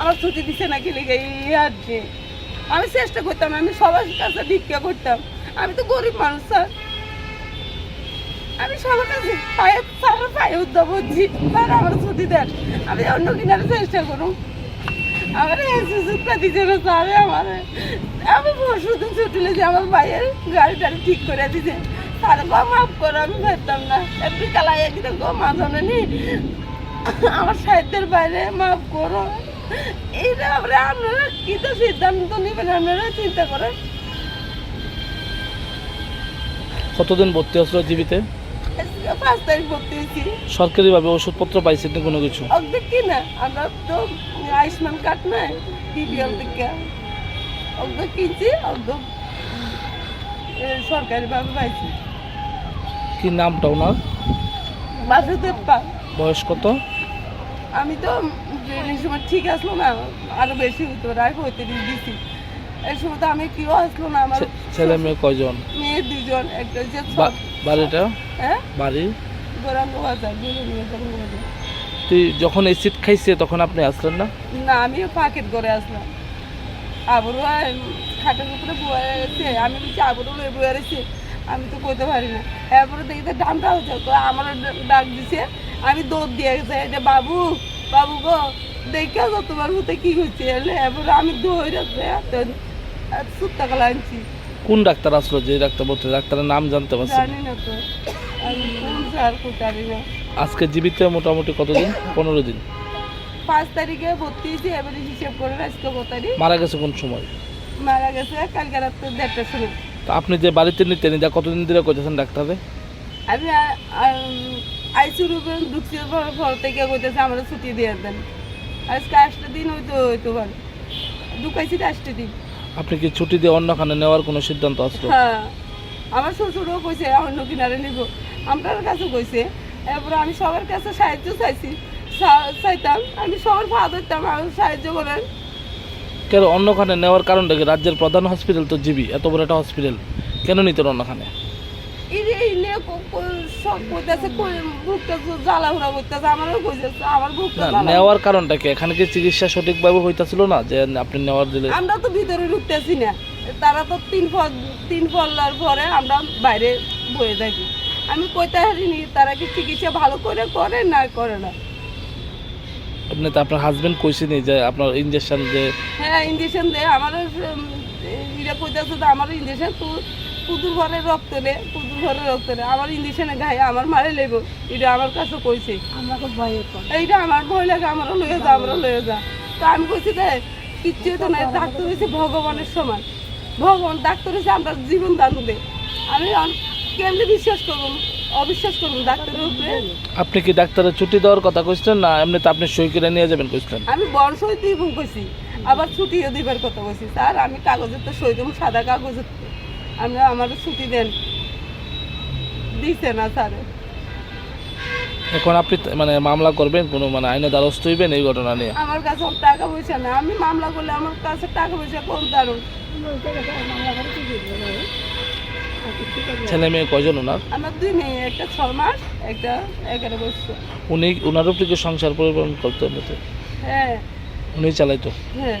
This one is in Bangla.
আমার ছুটি দিছে না কি লেগে আর কি। আমি চেষ্টা করতাম, আমি সবার কাছে ভিক্ষা করতাম। আমি তো গরিব মানুষ, স্যার। আমি সবার কাছে পায়ে স্যার পায়ে উদ্যোগ হচ্ছি আমার ছুটি দেন। আমি অন্য কিনারে চেষ্টা করুন আমার সুযোগটা দিছে না, স্যার, আমার। আমি পরশু দিন ছুটি লেগে আমার ভাইয়ের গাড়ি টাড়ি ঠিক করে দিছে। স্যার, গো, মাফ করো, আমি পারতাম না। একটু কালাই একদিন গো মাঝানে নি। আমার সাহিত্যের বাইরে মাফ করো। এইটা আমরা আপনারা কি তো সিদ্ধান্ত নেবেন? আপনারা চিন্তা করেন। কতদিন ভর্তি আসলো জীবিতে? পাঁচ তারিখ ভর্তি হয়েছি। সরকারিভাবে ওষুধপত্র পাইছেন কোনো কিছু? অর্ধেক কি না আমরা তো আয়ুষ্মান কার্ড নাই বিপিএল থেকে অর্ধেক কিনছি অর্ধেক সরকারিভাবে পাইছি। কি নামটা ওনার? বাসুদেব পাল। বয়স কত? আমি তো ট্রেনের সময় ঠিক আসলো না আরও বেশি হতো রায় পঁয়ত্রিশ দিছি। এই সময় তো আমি কেউ আসলো না আমার ছেলে মেয়ে কয়জন? মেয়ে দুজন একটা হচ্ছে বাড়িটা? হ্যাঁ? বাড়ি? গৌরাঙ্গ বাজার গৌরাঙ্গ বাজার। তুই যখন এই সিট খাইছে তখন আপনি আসলেন না? না আমিও পাকেট করে আসলাম। আবারও খাটের উপরে বয়ে আছে। আমি বলছি আবারও লয়ে বয়ে রয়েছে। আমি তো করতে পারি না। এরপরে দেখি তো ডামটা হচ্ছে তো আমার ডাক দিছে আমি দৌড় দিয়ে গেছে। এটা বাবু বাবু গো দেখে তো তোমার মতো কি হচ্ছে এরপরে আমি দৌড়ে সুত্তা কলা আনছি। কোন ডাক্তার আসলো? যে ডাক্তার বলতে ডাক্তারের নাম জানতে পারছেন জানি না তো আজকে জীবিতে মোটামুটি কতদিন? পনেরো দিন। পাঁচ তারিখে ভর্তি হয়েছি এবারে হিসেব করে আজকে কত তারিখ? মারা গেছে কোন সময়? মারা গেছে কালকে রাত্রে দেড়টার সময়। তা আপনি যে বাড়িতে নিতেন এটা কতদিন ধরে কইতেছেন ডাক্তারে? আমি আইসি রুমে ঢুকছি পর থেকে কইতেছে আমরা ছুটি দিয়ে দেন। আজকে আসতে দিন হয়তো হইতো পারে ঢুকাইছি আসতে দিন। আপনি কি ছুটি দিয়ে অন্যখানে নেওয়ার কোনো সিদ্ধান্ত আসলো হ্যাঁ। আমার শ্বশুরও কইছে অন্য কিনারে নিব। আপনার কাছে কইছে এরপরে আমি সবার কাছে সাহায্য চাইছি। চাইতাম আমি সবার ভাত ধরতাম আমি সাহায্য করেন। কেন অন্যখানে নেওয়ার কারণটা কি? রাজ্যের প্রধান হসপিটাল তো জিবি এত বড় একটা হসপিটাল কেন নিতেন অন্যখানে নেওয়ার কারণটা কি? এখানে কি চিকিৎসা সঠিকভাবে হইতাছিল না যে আপনি নেওয়ার দিলে? আমরা তো ভিতরে ঢুকতেছি না। তারা তো তিন ফল তিন ফলার পরে আমরা বাইরে বয়ে থাকি। আমি কইতে হারিনি তারা কি চিকিৎসা ভালো করে করে না করে না? আপনি তো আপনার হাজবেন্ড কইছেনি যে আপনার ইঞ্জেকশন যে হ্যাঁ ইঞ্জেকশন দে আমার এটা কইতেছে তো আমার ইঞ্জেকশন তো কুদুর ঘরে রক্ত নে কুদুর ঘরে রক্ত নে। আমার ইঞ্জেকশনে গায়ে আমার মারে লেব এটা আমার কাছে কইছে। আমাকে ভয়ে কর এইটা আমার ভয় লাগে আমারও লয়ে যা আমারও লয়ে যা। তো আমি কইছি যে কিচ্ছু তো নাই ডাক্তার হয়েছে ভগবানের সমান। ভগবান ডাক্তার হয়েছে আমরা জীবন দান দে। আমি কেমনে বিশ্বাস করব? অবিশ্বাস করব ডাক্তারের উপরে? আপনি কি ডাক্তারের ছুটি দেওয়ার কথা কইছেন না এমনিতে আপনি সই করে নিয়ে যাবেন কইছেন আমি বর্ষ হইতে এবং কইছি। আবার ছুটিও দিবার কথা কইছি। স্যার আমি কাগজের তো সই দেবো সাদা কাগজের আমার ছুটি দেন। দিছে না স্যার। এখন আপনি মানে মামলা করবেন কোনো মানে আইনে দ্বারস্থ হইবেন এই ঘটনা নিয়ে? আমার কাছে টাকা পয়সা না। আমি মামলা করলে আমার কাছে টাকা পয়সা কম দারুণ। ছেলে মেয়ে কয়জন ওনার? আমার দুই মেয়ে একটা ছ মাস একটা এগারো বছর। উনি ওনার উপরে সংসার পরিবহন করতে হ্যাঁ। উনি চালাইতো? হ্যাঁ।